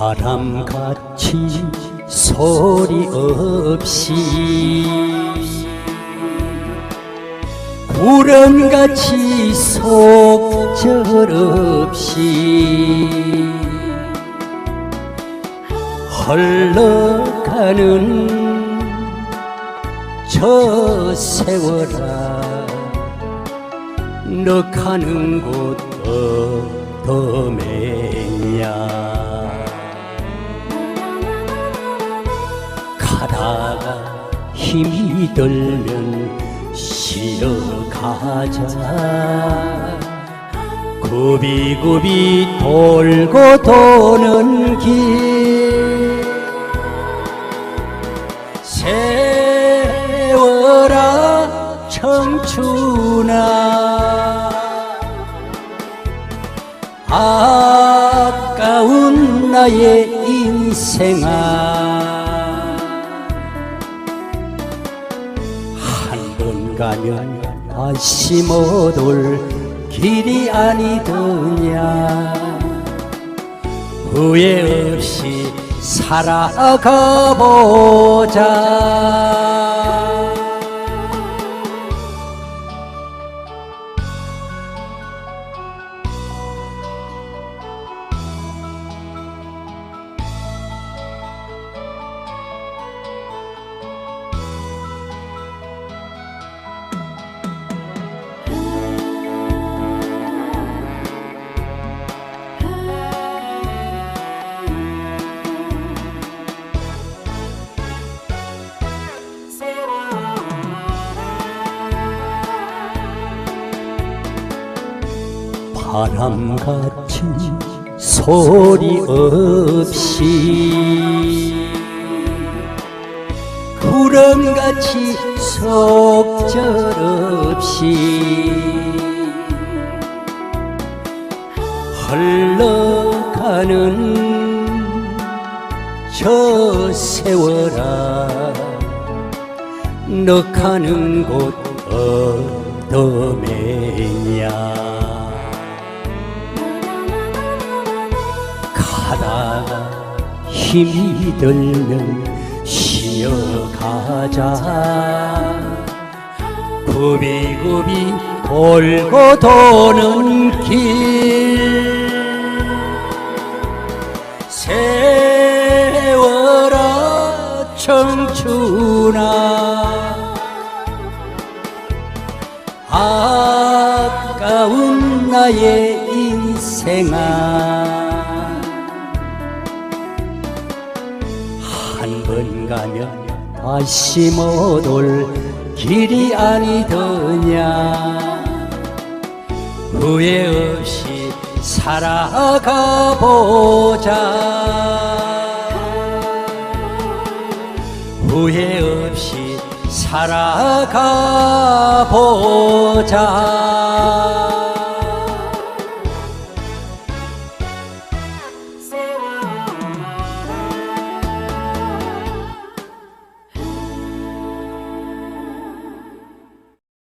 바람같이 소리 없이 구름같이 속절 없이 흘러가는 저 세월아 너 가는 곳 어떠매냐 힘이 들면 쉬어가자. 굽이굽이 돌고 도는 길. 세월아 청춘아. 아까운 나의 인생아 가면 다시 못 올 길이 아니더냐. 후회 없이 살아가 보자 바람같이 소리 없이 구름같이 속절 없이 흘러가는 저 세월아 너 가는 곳 어떠매냐 가다가 힘이 들면 쉬어가자. 굽이굽이 돌고 도는 길. 세월아 청춘아. 아까운 나의 인생아 한 번 가면 다시 못 올 길이 아니더냐. 후회 없이 살아가 보자. 후회 없이 살아가 보자